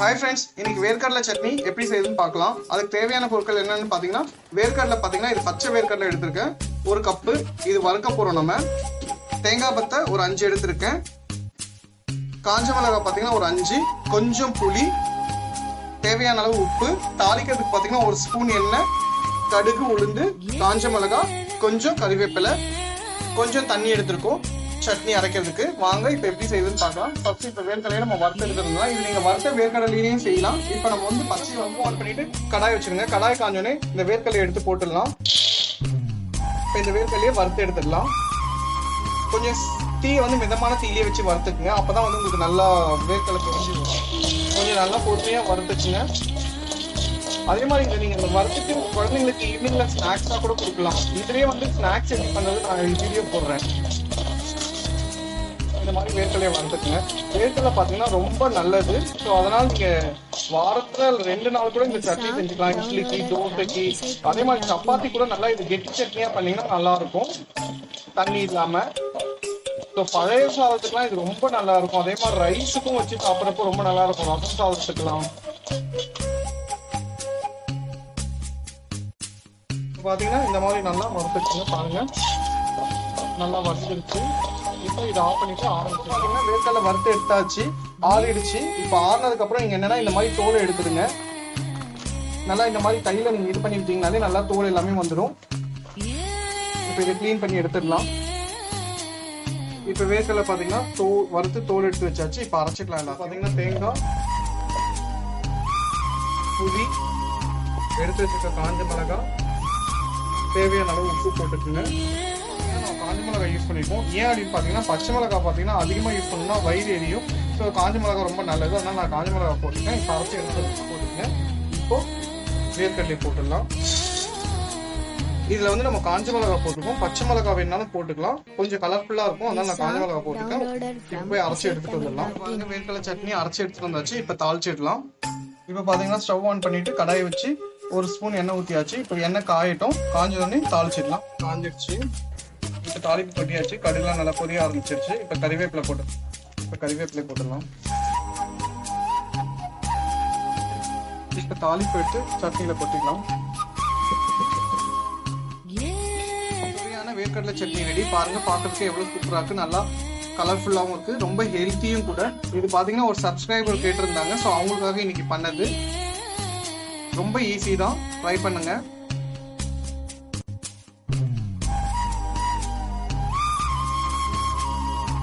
Hi friends இன்னைக்கு வேர்க்கடலை சட்னி எப்படி செய்யுதுன்னு பார்க்கலாம். அதுக்கு தேவையான பொருட்கள் என்னன்னு பார்த்தீங்கன்னா வேர்க்கடலை பார்த்தீங்கன்னா இது பச்சை வேர்க்கடலை எடுத்திருக்கேன். ஒரு கப்பு இது வறுக்க போகிறோம் நம்ம. தேங்காய் பத்தை ஒரு அஞ்சு எடுத்திருக்கேன். காஞ்ச மிளகாய் பார்த்தீங்கன்னா ஒரு அஞ்சு. கொஞ்சம் புளி. தேவையான அளவு உப்பு. தாளிக்கிறதுக்கு பார்த்தீங்கன்னா ஒரு ஸ்பூன் எண்ணெய். கடுகு உளுந்து காஞ்ச மிளகாய் கொஞ்சம் கறிவேப்பிலை. கொஞ்சம் தண்ணி எடுத்திருக்கோம். சட்னி அரைக்கிறதுக்கு. வாங்க இப்போ எப்படி செய்யுதுன்னு பார்க்கலாம். ஃபர்ஸ்ட் இப்போ வேர்க்கடலையை நம்ம வறுத்து எடுத்துருந்தோம் இது நீங்கள் வறுத்த வேர்க்கடலையும் செய்யலாம். இப்போ நம்ம வந்து பச்சை வந்து ஆன் பண்ணிட்டு கடாய் வச்சுருங்க. கடாய் காஞ்சோடனே இந்த வேர்க்கடலையை எடுத்து போட்டுடலாம். இப்போ இந்த வேர்க்கடலையை வறுத்து எடுத்துடலாம். கொஞ்சம் தீயை வந்து மிதமான தீயிலே வச்சு வறுத்துக்குங்க. அப்பதான் வந்து உங்களுக்கு நல்லா வேர்க்கடலை பொரிஞ்சு வரும். கொஞ்சம் நல்லா பொறுமையாக வறுத்துச்சுங்க அதே மாதிரி இங்கே நீங்கள் இந்த வறுத்துட்டு குழந்தைங்களுக்கு ஈவினிங்கில் ஸ்நாக்ஸாக கூட கொடுக்கலாம். இதுலேயே வந்து ஸ்நாக்ஸ் எப்படி பண்ணுறது நான் வீடியோ போடுறேன். இந்த மாதிரி வேர்க்கடலையை வறுத்துக்குங்க வேர்க்கடலை பார்த்தீங்கன்னா ரொம்ப நல்லது. ஸோ அதனால் நீங்கள் வாரத்தில் ரெண்டு நாள் கூட இந்த சட்னி செஞ்சுக்கலாம். இட்லிக்கு தோசைக்கு. அதே மாதிரி சப்பாத்தி கூட நல்லா இது கெட்டி சட்னியாக பண்ணிங்கன்னா நல்லாயிருக்கும். தண்ணி இல்லாமல் ஸோ பழைய சாதத்துக்குலாம் இது ரொம்ப நல்லா இருக்கும் அதே மாதிரி ரைஸுக்கும் வச்சு சாப்பிட்றப்போ ரொம்ப நல்லா இருக்கும் ரசம் சாதத்துக்குலாம் பார்த்தீங்கன்னா இந்த மாதிரி நல்லா வறுத்துச்சுங்க பாருங்க. நல்லா வறுத்துருச்சு. இப்போ இதை ஆஃப் பண்ணிட்டு வேர்க்கடலை வறுத்து எடுத்தாச்சு ஆறிடுச்சு. இப்போ ஆறினதுக்கு அப்புறம் நீங்க என்னன்னா இந்த மாதிரி தோலை எடுத்துடுங்க. நல்லா இந்த மாதிரி கையில நீங்க இது பண்ணி விட்டீங்கனாலே நல்லா தோல் எல்லாமே வந்துடும் இப்போ இதை க்ளீன் பண்ணி எடுத்துடலாம். இப்போ வேர்க்கடலை பார்த்தீங்கன்னா தோ வறுத்து தோல் எடுத்து வச்சாச்சு. இப்போ அரைச்சிக்கலாம் எல்லாம் பார்த்தீங்கன்னா தேங்காய் புளி எடுத்து வச்சிருக்க காஞ்ச மிளகாய் தேவையான அளவு உப்பு போட்டுக்குங்க. நம்ம காஞ்ச மிளகாய் யூஸ் பண்ணிப்போம். ஏன் அப்படின்னு பார்த்தீங்கன்னா பச்சை மிளகாய் பார்த்தீங்கன்னா அதிகமாக யூஸ் பண்ணோம்னா வயிறு எரியும். ஸோ காஞ்ச மிளகாய் ரொம்ப நல்லது. அதனால் நான் காஞ்ச மிளகாய் போட்டுருக்கேன் இப்போ அரைச்சி எடுத்து போட்டுருக்கேன் இப்போ வேர்க்கடலை போட்டுடலாம். இதில் வந்து நம்ம காஞ்ச மிளகாய் போட்டுக்கோம் பச்சை மிளகாய் வேணாலும் போட்டுக்கலாம். கொஞ்சம் கலர்ஃபுல்லாக இருக்கும். அதனால நான் காஞ்ச மிளகாய் போட்டுக்கேன். இப்போ போய் அரைச்சி எடுத்துட்டு வந்துடலாம். பாருங்க வேர்க்கடலை சட்னி அரைச்சி எடுத்துட்டு வந்தாச்சு. இப்போ தாளிச்சிடலாம். இப்போ பார்த்தீங்கன்னா ஸ்டவ் ஆன் பண்ணிட்டு கடாயை வச்சு ஒரு ஸ்பூன் எண்ணெய் ஊற்றியாச்சு இப்போ எண்ணெய் காயட்டும். காஞ்சோடனே தாளிச்சிடலாம். காஞ்சிடுச்சு. தாளிப்பு கொட்டியாச்சு கடுகுலாம் நல்லா பொரிய ஆரம்பிச்சிருச்சு. இப்போ கறிவேப்பிலை போட்டு இப்போ கறிவேப்பிலை போட்டுடலாம். இப்போ தாளிப்பு எடுத்து சட்னியில் கொட்டிக்கலாம். சுவையான வேர்க்கடலை சட்னி ரெடி பாருங்க பார்க்கறதுக்கு எவ்வளவு சூப்பரா இருக்கு. நல்லா கலர்ஃபுல்லாகவும் இருக்கு. ரொம்ப ஹெல்த்தியும் கூட. இது பாத்தீங்கன்னா ஒரு சப்ஸ்கிரைபர் கேட்டிருந்தாங்க. ஸோ அவங்களுக்காக இன்னைக்கு பண்ணது. ரொம்ப ஈஸி தான். ட்ரை பண்ணுங்க.